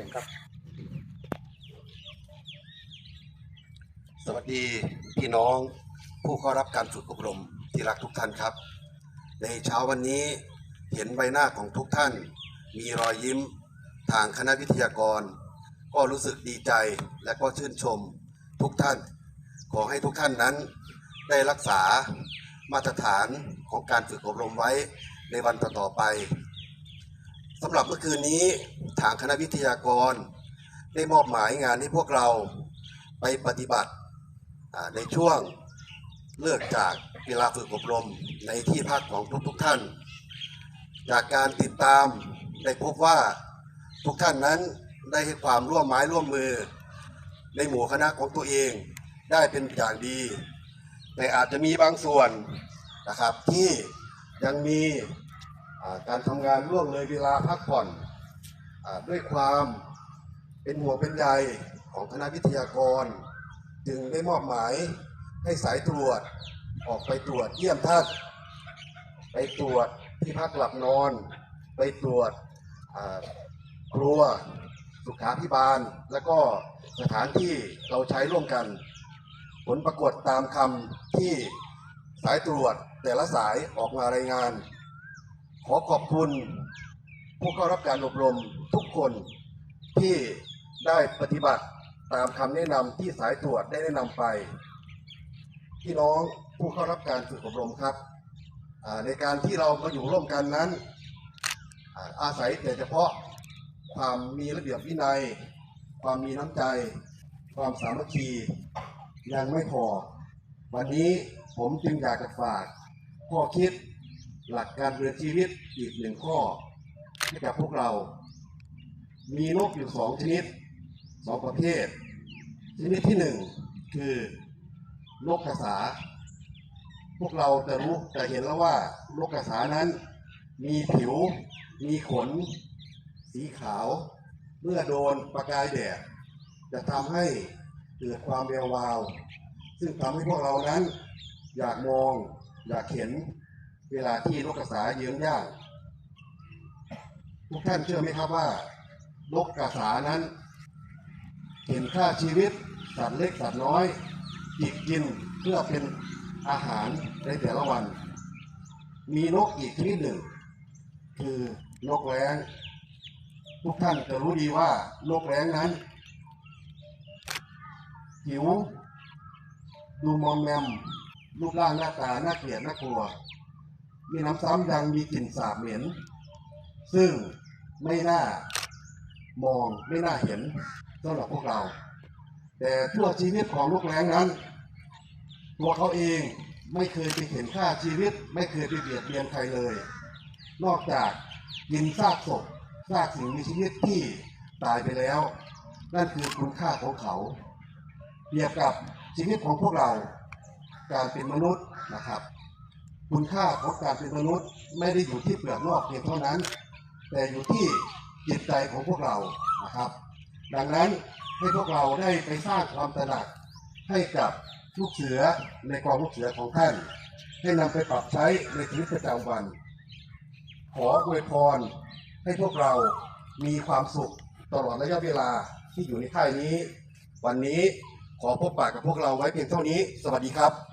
ชิญครับ สวัสดีพี่น้องผู้เข้ารับการฝึกอบรมที่รักทุกท่านครับ ในเช้าวันนี้เห็นใบหน้าของทุกท่าน มีรอยยิ้มทางคณะวิทยากร ก็รู้สึกดีใจและก็ชื่นชมทุกท่าน ขอให้ทุกท่านนั้น ได้รักษามาตรฐานของการฝึกอบรมไว้ในวันต่อๆไป สำหรับเมื่อคืนนี้ทางคณะวิทยากร ได้มอบหมายงานให้พวกเราไปปฏิบัติในช่วงเลิกจากเวลาฝึกอบรมในที่พักของทุกๆทท่าน จากการติดตามได้พบว่าทุกท่านนั้นได้ให้ความร่วมไม้ร่วมมือ ในหมู่คณะของตัวเองได้เป็นอย่างดี แต่อาจจะมีบางส่วนนะครับที่ยังมี การทำงานล่วงเลยเวลาพักผ่อนอด้วยความเป็นห่วงเป็นใยของคณะวิทยากร จึงได้มอบหมายให้สายตรวจออกไปตรวจเยี่ยมท่านไปตรวจที่พักหลับนอน ไปตรวจครัวสุขาพิบาล และก็สถานที่เราใช้ร่วมกัน ผลปรากฏตามคำที่สายตรวจแต่ละสายออกมารายงาน อขอบคุณผู้เข้ารับการอบรมทุกคนที่ได้ปฏิบัติตามคำแนะนำที่สายตรวจได้แนะนำไป พี่น้องผู้เข้ารับการฝึกอบรมครับ ในการที่เรามาอยู่ร่วมกันนั้น อาอาศัยแต่เฉพาะความมีระเบียบวินัย ความมีน้ำใจ ความสามัคคียังไม่พอ วันนี้ผมจึงอยากจะฝากข้อคิด หลักการเรียนชีวิตอีกหนึ่งข้อให้กับพวกเรา มีนกอยู่สองชนิดสองประเภท ชนิดที่หนึ่งคือนกกระสา พวกเราจะรู้จะเห็นแล้วว่านกกระสานั้น มีผิว มีขน สีขาว เมื่อโดนประกายแดดจะทำให้เกิดความแวววาว ซึ่งทำให้พวกเรานั้น อยากมอง อยากเห็น เวลาที่นกกระสาเยื้องย่างทุกท่านเชื่อไหมครับว่านกกระสานั้น เห็นค่าชีวิตสัตว์เล็กสัตว์น้อยจิกกินเพื่อเป็นอาหารในแต่ละวัน มีนกอีกชนิดหนึ่ง คือนกแร้งทุกท่านจะรู้ดีว่านกแร้งนั้นผิวดูมอมแมมรูปร่างหน้าตาหน่าเกลียดน่ากลัว มีน้ำซ้ำยังมีกลิ่นสาบเหม็น ซึ่งไม่น่ามองไม่น่าเห็นสำหรับพวกเรา แต่ทั่วชีวิตของลูกแรงนั้น ตัวเขาเองไม่เคยไปเห็นค่าชีวิต ไม่เคยไปเบียดเบียนใครเลย นอกจากกินซากศพซากสิ่งมีชีวิตที่ตายไปแล้ว นั่นคือคุณค่าของเขาเปรียบกับชีวิตของพวกเราการเป็นมนุษย์นะครับ คุณค่าของการเป็นมนุษย์ไม่ได้อยู่ที่เปลือกนอกเพียงเท่านั้น แต่อยู่ที่จิตใจของพวกเรานะครับ ดังนั้นให้พวกเราได้ไปสร้างความตระหนักให้กับลูกเสือในกองลูกเสือของท่าน ให้นำไปปรับใช้ในชีวิตประจำวัน ขออวยพรให้พวกเรามีความสุขตลอดระยะเวลาที่อยู่ในค่ายนี้ วันนี้ขอพบปากกับพวกเราไว้เพียงเท่านี้ สวัสดีครับ